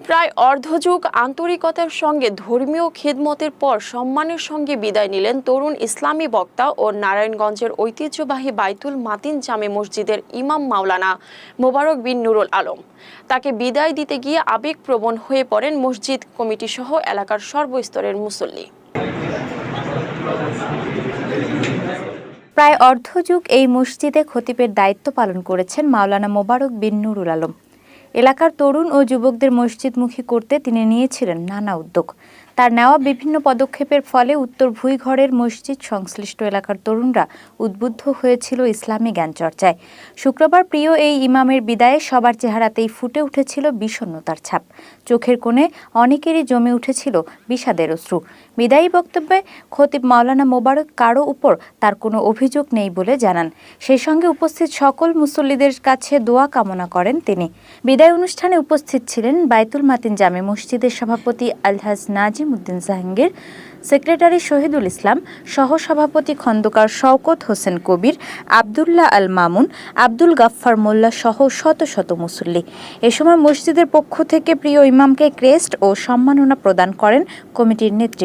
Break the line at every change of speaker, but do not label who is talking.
প্রায় অর্ধযুগ আন্তরিকতার সঙ্গে ধর্মীয় খেদমতের পর সম্মানের সঙ্গে বিদায় নিলেন তরুণ ইসলামী বক্তা ও নারায়ণগঞ্জের ঐতিহ্যবাহী বাইতুল মাতিন জামে মসজিদের ইমাম মাওলানা মোবারক বিন নুরুল আলম। তাকে বিদায় দিতে গিয়ে আবেগপ্রবণ হয়ে পড়েন মসজিদ কমিটি সহ এলাকার সর্বস্তরের মুসল্লি।
প্রায় অর্ধযুগ এই মসজিদে খতিবের দায়িত্ব পালন করেছেন মাওলানা মোবারক বিন নুরুল আলম। এলাকার তরুণ ও যুবকদের মসজিদমুখী করতে তিনি নিয়েছিলেন নানা উদ্যোগ। তার নেওয়া বিভিন্ন পদক্ষেপের ফলে উত্তর ভুইঘরের মসজিদ সংশ্লিষ্ট এলাকার তরুণরা উদ্বুদ্ধ হয়েছিল ইসলামী জ্ঞান চর্চায় শুক্রবার প্রিয় এই ইমামের বিদায়ে সবার চেহারাতেই ফুটে উঠেছিল বিষণ্ণতার ছাপ। চোখের কোণে অনেকেরই জমে উঠেছিল বিষাদের অশ্রু। বিদায়ী বক্তব্যে খতিব মাওলানা মোবারক কারও উপর তার কোনো অভিযোগ নেই বলে জানান। সেই সঙ্গে উপস্থিত সকল মুসল্লিদের কাছে দোয়া কামনা করেন তিনি। বিদায় অনুষ্ঠানে উপস্থিত ছিলেন বাইতুল মাতিন জামে মসজিদের সভাপতি আলহাজ নাজিম উদ্দিন জাহাঙ্গীর, সেক্রেটারি শহীদুল ইসলাম, সহসভাপতি খন্দকার শওকত হোসেন কবির, আবদুল্লাহ আল মামুন, আব্দুল গাফফার মোল্লা সহ শত শত মুসল্লি। এ সময় মসজিদের পক্ষ থেকে প্রিয় ইমামকে ক্রেস্ট ও সম্মাননা প্রদান করেন কমিটির নেতৃবৃন্দ।